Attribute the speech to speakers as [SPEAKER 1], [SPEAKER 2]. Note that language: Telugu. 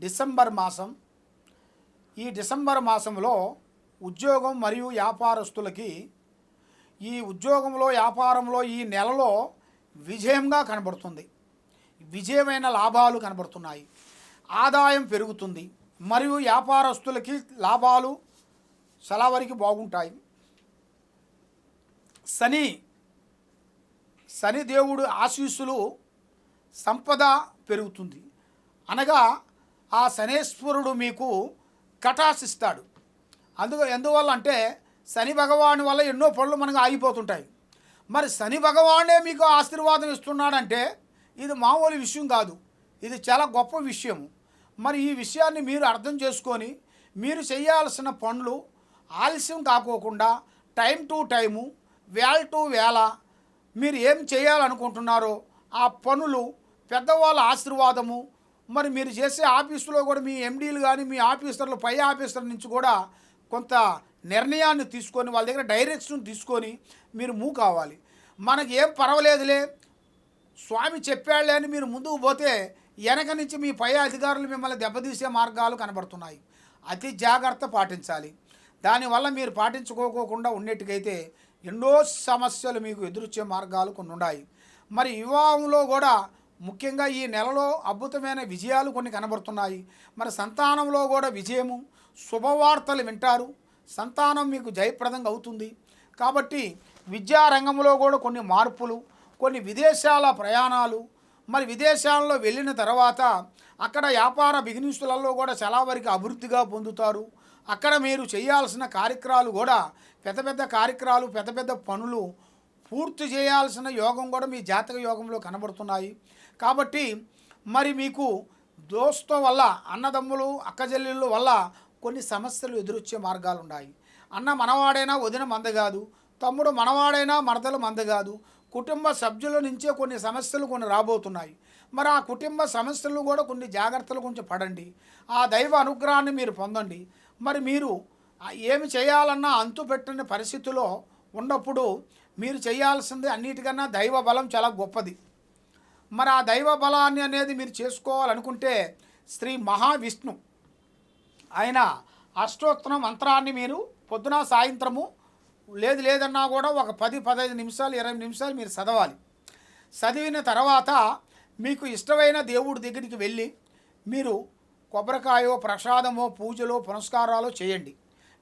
[SPEAKER 1] డిసెంబర్ మాసం. ఈ డిసెంబర్ మాసంలో ఉద్యోగం మరియు వ్యాపారస్తులకి ఈ ఉద్యోగంలో వ్యాపారంలో ఈ నెలలో విజయంగా కనబడుతుంది. విజయమైన లాభాలు కనబడుతున్నాయి. ఆదాయం పెరుగుతుంది. మరియు వ్యాపారస్తులకి లాభాలు చాలా వరకు బాగుంటాయి. శని శని దేవుడు ఆశీస్సులు సంపద పెరుగుతుంది. అనగా ఆ శనేశ్వరుడు మీకు కటాసిస్తాడు అందుకు ఎందువల్ల అంటే శని భగవాని వల్ల ఎన్నో పనులు మనకు ఆగిపోతుంటాయి. మరి శని భగవానే మీకు ఆశీర్వాదం ఇస్తున్నాడంటే ఇది మామూలు విషయం కాదు. ఇది చాలా గొప్ప విషయం మరి ఈ విషయాన్ని మీరు అర్థం చేసుకొని మీరు చేయాల్సిన పనులు ఆలస్యం కాకోకుండా టైం టు టైము వేళ టు వేళ మీరు ఏం చేయాలనుకుంటున్నారో ఆ పనులు పెద్దవాళ్ళ ఆశీర్వాదము మరి మీరు చేసే ఆఫీసులో కూడా మీ ఎండీలు కానీ మీ ఆఫీసర్లు పై ఆఫీసర్ నుంచి కూడా కొంత నిర్ణయాన్ని తీసుకొని వాళ్ళ దగ్గర డైరెక్షన్ తీసుకొని మీరు మూవ్ కావాలి. మనకి ఏం పర్వాలేదులే. స్వామి చెప్పాడులే అని మీరు ముందుకు పోతే వెనక నుంచి మీ పై అధికారులు మిమ్మల్ని దెబ్బతీసే మార్గాలు కనబడుతున్నాయి. అతి జాగ్రత్త పాటించాలి. దానివల్ల మీరు పాటించుకోకోకుండా ఉండేట్టుకైతే ఎన్నో సమస్యలు మీకు ఎదురొచ్చే మార్గాలు కొన్ని ఉన్నాయి మరి వివాహంలో కూడా ముఖ్యంగా ఈ నెలలో అద్భుతమైన విజయాలు కొన్ని కనబడుతున్నాయి. మరి సంతానంలో కూడా విజయము శుభవార్తలు వింటారు. సంతానం మీకు జయప్రదంగా అవుతుంది. కాబట్టి విద్యారంగంలో కూడా కొన్ని మార్పులు కొన్ని విదేశాల ప్రయాణాలు మరి విదేశాల్లో వెళ్ళిన తర్వాత అక్కడ వ్యాపార బిజినెస్లలో కూడా చాలా వరకు అభివృద్ధిగా పొందుతారు. అక్కడ మీరు చేయాల్సిన కార్యక్రమాలు కూడా పెద్ద పెద్ద కార్యక్రమాలు పెద్ద పెద్ద పనులు పూర్తి చేయాల్సిన యోగం కూడా మీ జాతక యోగంలో కనబడుతున్నాయి. కాబట్టి మరి మీకు దోస్తో వల్ల అన్నదమ్ములు అక్కజల్లుల వల్ల కొన్ని సమస్యలు ఎదురొచ్చే మార్గాలు ఉన్నాయి అన్న మనవాడైనా వదిన మంద కాదు. తమ్ముడు మనవాడైనా మరదలు మంద కాదు. కుటుంబ సభ్యుల నుంచే కొన్ని సమస్యలు కొన్ని రాబోతున్నాయి. మరి ఆ కుటుంబ సమస్యలు కూడా కొన్ని జాగ్రత్తలు కొంచెం పడండి. ఆ దైవ అనుగ్రహాన్ని మీరు పొందండి. మరి మీరు ఏమి చేయాలన్నా అంతు పెట్టని పరిస్థితిలో ఉన్నప్పుడు మీరు చేయాల్సింది అన్నిటికన్నా దైవ బలం చాలా గొప్పది. మరి ఆ దైవ బలాన్ని అనేది మీరు చేసుకోవాలనుకుంటే శ్రీ మహావిష్ణు ఆయన అష్టోత్తరం మంత్రాన్ని మీరు పొద్దున సాయంత్రము లేదు లేదన్నా కూడా ఒక పది పదహైదు నిమిషాలు ఇరవై నిమిషాలు మీరు చదవాలి. చదివిన తర్వాత మీకు ఇష్టమైన దేవుడి దగ్గరికి వెళ్ళి మీరు కొబ్బరికాయో ప్రసాదమో పూజలో పునస్కారాలు చేయండి.